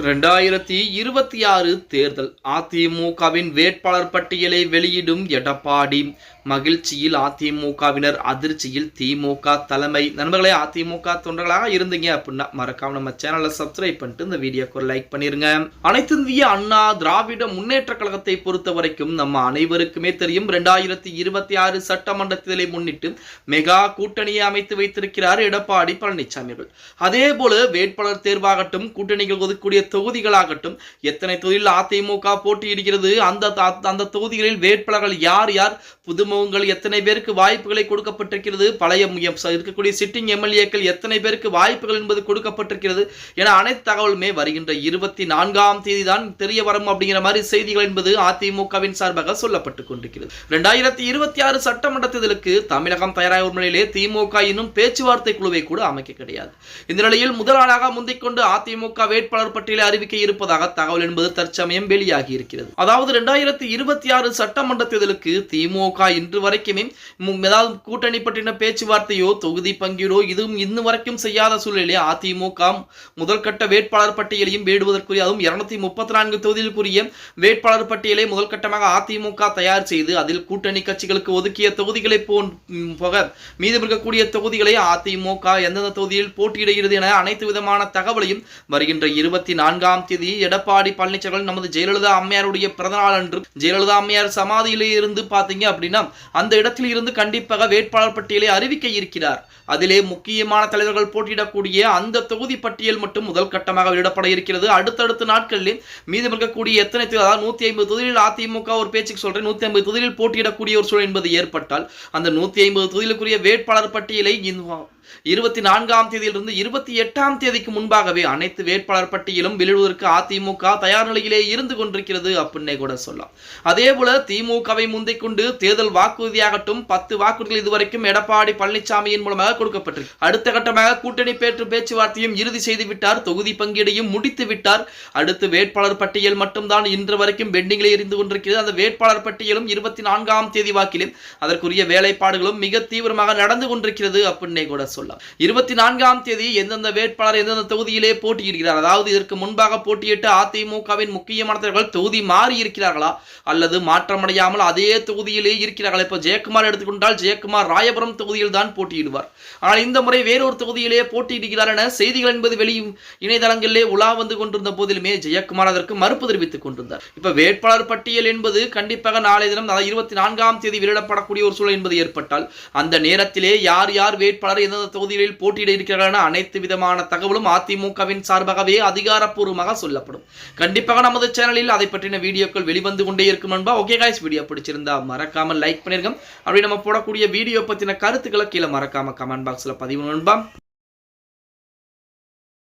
ரெண்டாயிரத்தி இருபத்தி ஆறு தேர்தல். அதிமுகவின் வேட்பாளர் பட்டியலை வெளியிடும் எடப்பாடி. மகிழ்ச்சியில் அதிமுகவினர் அதிர்ச்சியில் திமுக தலைமை. நண்பர்களே அதிமுக தொண்டர்களாக இருந்தீங்க அப்படின்னா மறக்காம நம்ம சேனலை சப்ஸ்கிரைப் பண்ணிட்டு இந்த வீடியோக்கு ஒரு லைக் பண்ணிருங்க. அனைத்து இந்திய அண்ணா திராவிட முன்னேற்ற கழகத்தை பொறுத்த வரைக்கும் நம்ம அனைவருக்குமே தெரியும் ரெண்டாயிரத்தி இருபத்தி ஆறு சட்டமன்ற தேர்தலை முன்னிட்டு மெகா கூட்டணியை அமைத்து வைத்திருக்கிறார் எடப்பாடி பழனிசாமி அவர்கள் அதே போல வேட்பாளர் தேர்வாகட்டும் கூட்டணிகள் ஒதுக்கூடிய தொகுதிகளாகட்டும். எத்தனை தொகுதியில் அதிமுக போட்டியிடுகிறது? அந்த அந்த தொகுதிகளில் வேட்பாளர்கள் யார் யார்? புதுமுகங்கள் எத்தனை பேருக்கு வாய்ப்புகளை கொடுக்கப்பட்டிருக்கிறது? பழைய இருக்கக்கூடிய சிட்டிங் எம்எல்ஏக்கள் எத்தனை பேருக்கு வாய்ப்புகள் என்பது கொடுக்கப்பட்டிருக்கிறது என அனைத்து தகவலுமே வருகின்ற இருபத்தி நான்காம் தேதி தான் தெரிய வரும் அப்படிங்கிற மாதிரி செய்திகள் என்பது அதிமுகவின் சார்பாக சொல்லப்பட்டுக் கொண்டிருக்கிறது. இரண்டாயிரத்தி இருபத்தி ஆறு சட்டமன்ற தேர்தலுக்கு தமிழகம் தயாராக ஒரு நிலையிலே திமுக இன்னும் பேச்சுவார்த்தை குழுவை கூட அமைக்க கிடையாது. இந்த நிலையில் முதல் நாளாக முந்திக் கொண்டு அதிமுக வேட்பாளர் பற்றி பற்றியில அறிவிக்க இருப்பதாக தகவல் என்பது தற்சமயம் வெளியாகி இருக்கிறது. அதாவது இரண்டாயிரத்தி இருபத்தி ஆறு சட்டமன்ற தேர்தலுக்கு திமுக இன்று வரைக்குமே ஏதாவது கூட்டணி பற்றின பேச்சுவார்த்தையோ தொகுதி பங்கீடோ இதுவும் இன்னும் வரைக்கும் செய்யாத சூழ்நிலையில் அதிமுக முதல்கட்ட வேட்பாளர் பட்டியலையும் வேடுவதற்குரிய அதுவும் இருநூத்தி முப்பத்தி நான்கு தொகுதிகளுக்குரிய வேட்பாளர் பட்டியலை முதல்கட்டமாக அதிமுக தயார் செய்து அதில் கூட்டணி கட்சிகளுக்கு ஒதுக்கிய தொகுதிகளை போக மீதம் இருக்கக்கூடிய தொகுதிகளை அதிமுக எந்தெந்த தொகுதியில் போட்டியிடுகிறது என அனைத்து விதமான தகவலையும் வருகின்ற இருபத்தி நான்காம் தேதி எடப்பாடி பழனிசாமி நமது ஜெயலலிதா அம்மையாருடைய பிறந்தநாள் அன்று ஜெயலலிதா அம்மையார் சமாதியிலே இருந்து பார்த்தீங்க அப்படின்னா அந்த இடத்தில் இருந்து கண்டிப்பாக வேட்பாளர் பட்டியலை அறிவிக்க இருக்கிறார். அதிலே முக்கியமான தலைவர்கள் போட்டியிடக்கூடிய அந்த தொகுதி பட்டியல் மட்டும் முதல் கட்டமாக வெளியிடப்பட இருக்கிறது. அடுத்தடுத்த நாட்களில் மீதம் இருக்கக்கூடிய எத்தனை தொகுதி அதாவது நூத்தி ஐம்பது தொகுதியில் அதிமுக ஒரு பேச்சுக்கு சொல்றேன். நூத்தி ஐம்பது தொகுதியில் போட்டியிடக்கூடிய ஒரு சூழல் என்பது ஏற்பட்டால் அந்த நூத்தி ஐம்பது தொகுதிகளுக்குரிய வேட்பாளர் பட்டியலை இந்த இருபத்தி நான்காம் தேதியிலிருந்து இருபத்தி எட்டாம் தேதிக்கு முன்பாகவே அனைத்து வேட்பாளர் பட்டியலும் வெளியிடுவதற்கு அதிமுக தயார் நிலையிலே இருந்து கொண்டிருக்கிறது அப்படின்னே கூட சொல்லலாம். அதே போல திமுகவை முந்திக் கொண்டு தேர்தல் வாக்குறுதியாகட்டும் பத்து வாக்குறுதிகள் இதுவரைக்கும் எடப்பாடி பழனிசாமியின் மூலமாக கொடுக்கப்பட்டிருக்கு. அடுத்த கட்டமாக கூட்டணி பேற்று பேச்சுவார்த்தையும் இறுதி செய்து விட்டார். தொகுதி பங்கீடையும் முடித்து விட்டார். அடுத்து வேட்பாளர் பட்டியல் மட்டும்தான் இன்று வரைக்கும் பெண்டிங்கிலே இருந்து கொண்டிருக்கிறது. அந்த வேட்பாளர் பட்டியலும் இருபத்தி நான்காம் தேதி வாக்கிலும் அதற்குரிய வேலைப்பாடுகளும் மிக தீவிரமாக நடந்து கொண்டிருக்கிறது அப்படின்னே கூட சொல்லலாம். இருபத்தி நான்காம் தேதி எந்தெந்த வேட்பாளர் எந்தெந்த தொகுதியிலே போட்டியிடுகிறார்? அதாவது இதற்கு முன்பாக போட்டியிட்டு அதிமுகவின் முக்கியமான தலைவர்கள் தொகுதி மாறி இருக்கிறார்களா? அல்லது மாற்றமடையாமல் அதே தொகுதியிலே இருக்கிறார்களா? இப்போ ஜெயக்குமார் எடுத்துக்கொண்டால் ஜெயக்குமார் ராயபுரம் தொகுதியில் தான் போட்டியிடுவார். ஆனால் இந்த முறை வேறொரு தொகுதியிலே போட்டியிடுகிறார் என செய்திகள் என்பது வெளி இணையதளங்களிலே உலா வந்து கொண்டிருந்த போதிலுமே ஜெயக்குமார் அதற்கு மறுப்பு தெரிவித்துக் கொண்டிருந்தார். இப்ப வேட்பாளர் பட்டியல் என்பது கண்டிப்பாக நாளை தினம் அதாவது இருபத்தி நான்காம் தேதி வெளியிடப்படக்கூடிய ஒரு சூழல் என்பது ஏற்பட்டால் அந்த நேரத்திலே யார் யார் வேட்பாளர் சட்டமன்ற தொகுதிகளில் போட்டியிட இருக்கிறார்கள் அனைத்து விதமான தகவலும் அதிமுகவின் சார்பாகவே அதிகாரப்பூர்வமாக சொல்லப்படும். கண்டிப்பாக நமது சேனலில் அதை பற்றின வீடியோக்கள் வெளிவந்து கொண்டே இருக்கும் நண்பா. ஓகே காய்ஸ் வீடியோ பிடிச்சிருந்தா மறக்காம லைக் பண்ணிருங்க. அப்படி நம்ம போடக்கூடிய வீடியோ பத்தின கருத்துக்களை கீழே மறக்காம கமெண்ட் பாக்ஸ்ல பதிவு நண்பா.